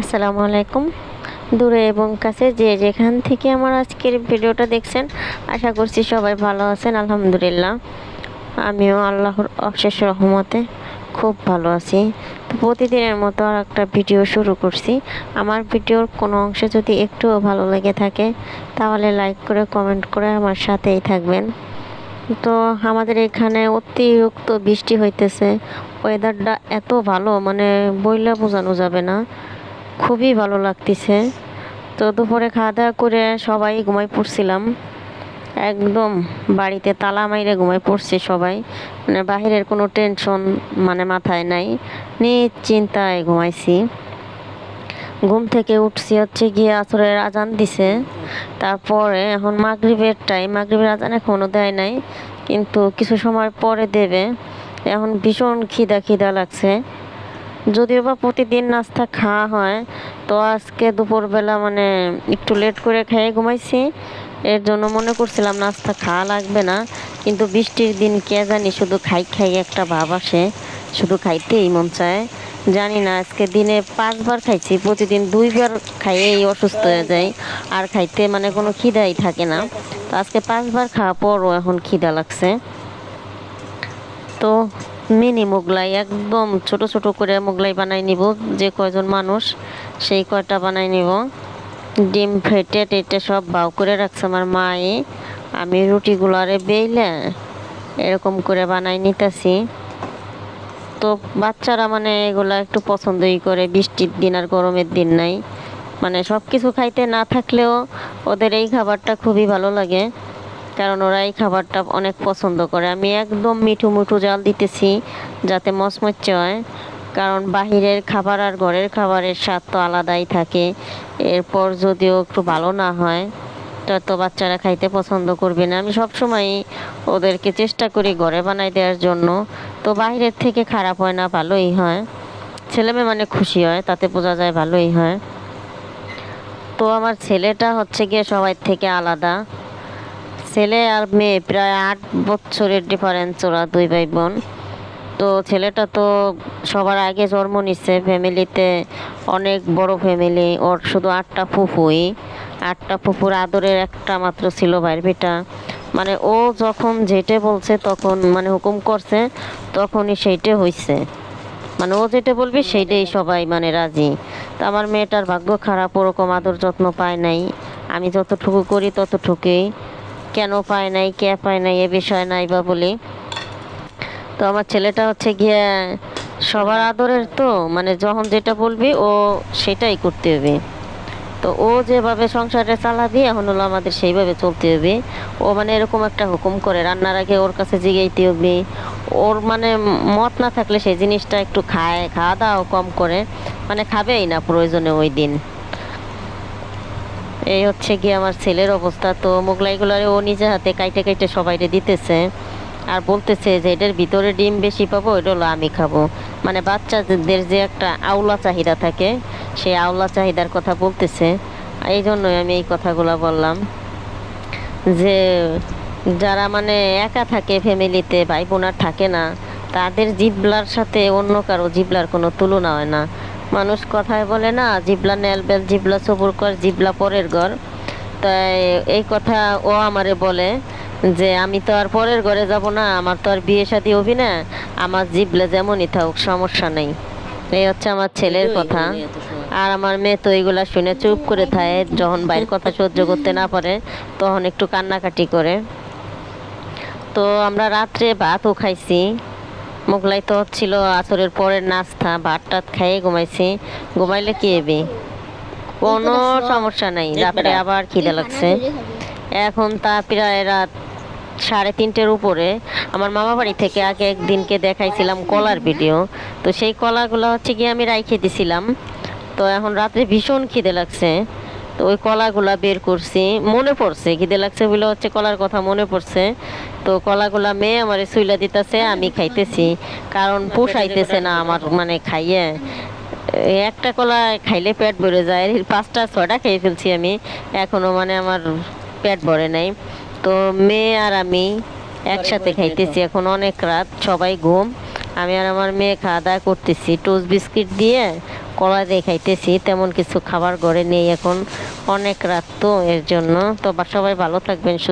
আসসালামু আলাইকুম। দূরে এবং কাছে যে যেখান থেকে আমার আজকের ভিডিওটা দেখছেন, আশা করছি সবাই ভালো আছেন, আলহামদুলিল্লাহ। আমিও আল্লাহর অশেষ রহমতে খুব ভালো আছি। তো প্রতিদিনের মতো আর একটা ভিডিও শুরু করছি। আমার ভিডিওর কোনো অংশে যদি একটুও ভালো লেগে থাকে, তাহলে লাইক করে, কমেন্ট করে আমার সাথেই থাকবেন। তো আমাদের এখানে অতিরিক্ত বৃষ্টি হইতেছে। ওয়েদারটা এত ভালো মানে বইলা বোঝানো যাবে না। খুবই ভালো লাগতেছে। তো দুপুরে খাওয়া দাওয়া করে সবাই ঘুমাই পড়ছিলাম। একদম বাড়িতে তালা মাইরে ঘুমাই পড়ছে সবাই। মানে বাহিরের কোনো টেনশন মানে মাথায় নাই। নিশ্চিন্তায় ঘুমাইছি। ঘুম থেকে উঠছি হচ্ছে গিয়ে আসরের আজান দিছে। তারপরে এখন মাগরিবের টাইম মাগরিবের আজান এখনও দেয় নাই, কিন্তু কিছু সময় পরে দেবে। এখন ভীষণ খিদা খিদা লাগছে। যদিও বা প্রতিদিন নাস্তা খাওয়া হয়, তো আজকে দুপুরবেলা মানে একটু লেট করে খেয়ে ঘুমাইছি। এর জন্য মনে করছিলাম নাস্তা খাওয়া লাগবে না, কিন্তু বৃষ্টির দিন কে জানি শুধু খাই খাই একটা ভাব আসে। শুধু খাইতেই মন চায়। জানি না, আজকে দিনে পাঁচবার খাইছি, প্রতিদিন দুইবার খাইয়েই অসুস্থ হয়ে যাই। আর খাইতে মানে কোনো খিদাই থাকে না। তো আজকে পাঁচবার খাওয়া পরও এখন খিদা লাগছে। তো মিনি মোগলাই, একদম ছোট ছোট করে মোগলাই বানাই নিব, যে কয়জন মানুষ, সেই কয়টা বানাই নিব। ডিম ফেটে টেটে সব বাউ করে রাখছে আমার মায়ে। আমি রুটিগুলো আরে বেইলে এরকম করে বানাই নিতেছি। তো বাচ্চারা মানে এগুলা একটু পছন্দই করে, বৃষ্টির দিন আর গরমের দিন নাই। মানে সব কিছু খাইতে না থাকলেও ওদের এই খাবারটা খুবই ভালো লাগে, কারণ ওরা এই খাবারটা অনেক পছন্দ করে। আমি একদম মিঠু মুঠু জাল দিতেছি যাতে মচমচে হয়, কারণ বাহিরের খাবার আর ঘরের খাবারের স্বাদ তো আলাদাই থাকে। এরপর যদিও একটু ভালো না হয়, তো বাচ্চারা খাইতে পছন্দ করবে না। আমি সবসময় ওদেরকে চেষ্টা করি ঘরে বানাই দেওয়ার জন্য তো বাইরের থেকে খারাপ হয় না, ভালোই হয়। ছেলেমেয়ে মানে খুশি হয়, তাতে বোঝা যায় ভালোই হয়। তো আমার ছেলেটা হচ্ছে গিয়ে সবাই থেকে আলাদা। ছেলে আর মেয়ে প্রায় আট বছরের ডিফারেন্স ওরা দুই ভাই বোন তো ছেলেটা তো সবার আগে জন্ম নিচ্ছে ফ্যামিলিতে অনেক বড় ফ্যামিলি ওর শুধু আটটা ফুফুই। আটটা ফুফুর আদরের একটা মাত্র ছিল ভাইয়ের বেটা। মানে ও যখন যেটে বলছে তখন মানে হুকুম করছে, তখনই সেইটে হইছে। মানে ও যেটা বলবে সেইটাই সবাই মানে রাজি। তো আমার মেয়েটার ভাগ্য খারাপ, ওরকম আদর যত্ন পায় নাই। আমি যতটুকু করি ততটুকুই। কেন পায় নাই, কে পায় নাই এ বিষয় নাই বা বলি। তো আমার ছেলেটা হচ্ছে গিয়ে সবার আদরের তো মানে যখন যেটা বলবি ও সেটাই করতে হবে। তো ও যেভাবে সংসারটা চালাবি, এখন হলো আমাদের সেইভাবে চলতে হবে। ও মানে এরকম একটা হুকুম করে, রান্নার আগে ওর কাছে জিগাইতে হবে। ওর মানে মত না থাকলে সেই জিনিসটা একটু খায়, খাওয়া দাওয়াও কম করে। মানে খাবেই না প্রয়োজনে ওই দিন। এই হচ্ছে কি আমার ছেলের অবস্থা। তো মোগলাইগুলারে ও নিজে হাতে কাইটে কাইটে সবাইরে দিতেছে। আর বলতেছে যে এটার ভিতরে ডিম বেশি পাবো এটা হলো আমি খাব। মানে বাচ্চাদের যে একটা আওলা চাহিদা থাকে সেই আওলা চাহিদার কথা বলতেছে। এই জন্যই আমি এই কথাগুলো বললাম। যে যারা মানে একা থাকে ফ্যামিলিতে ভাই বোনার থাকে না তাদের জিবলার সাথে অন্য কারও জিবলার কোনো তুলনা হয় না। মানুষ কথায় বলে না জিবলা নেলবেল জিবলা সবুর কর জিবলা পরের ঘর। তাই এই কথা ও আমারে বলে যে আমি তো আর পরের ঘরে যাব না আমার তো আর বিয়ে শাদী হবি না আমার জিবলে যেমনই থাকুক সমস্যা নেই। এই হচ্ছে আমার ছেলের কথা। আর আমার মেয়ে তো এইগুলা শুনে চুপ করে থাকে যখন বাইরের কথা সহ্য করতে না পারে তখন একটু কান্নাকাটি করে। তো আমরা রাত্রে ভাতও খাইছি। মোগলাই তো ছিল আসরের পরের নাস্তা ভাত টাত খাইয়ে ঘুমাইছি। ঘুমাইলে কি এবি কোনো সমস্যা নাই রাত্রে আবার খিদে লাগছে। এখন তা প্রায় রাত সাড়ে তিনটের উপরে। আমার মামা বাড়ি থেকে আগে একদিনকে দেখাইছিলাম কলার ভিডিও। তো সেই কলাগুলো হচ্ছে গিয়ে আমি রাইখে দিছিলাম। তো এখন রাতে ভীষণ খিদে লাগছে। তো ওই কলাগুলা বের করছি। মনে পড়ছে, খিদে লাগছে বলে হচ্ছে কলার কথা মনে পড়ছে। তো কলাগুলা মেয়ে আমার সুইলা দিতেছে, আমি খাইতেছি। কারণ পোষাইতেছে না আমার মানে খাইয়ে। একটা কলা খাইলে পেট ভরে যায়। পাঁচটা, ছয়টা খেয়ে ফেলছি আমি। এখনও মানে আমার পেট ভরে নাই। তো মেয়ে আর আমি একসাথে খাইতেছি এখন অনেক রাত। সবাই ঘুম। আমি আর আমার মেয়ে খাওয়া দাওয়া করতেছি। টোস্ট বিস্কিট দিয়ে কলা দিয়ে খাইতেছি, তেমন কিছু খাবার ঘরে নেই এখন, অনেক রাত তো এর জন্য। তো সবাই ভালো থাকবেন, সুস্থ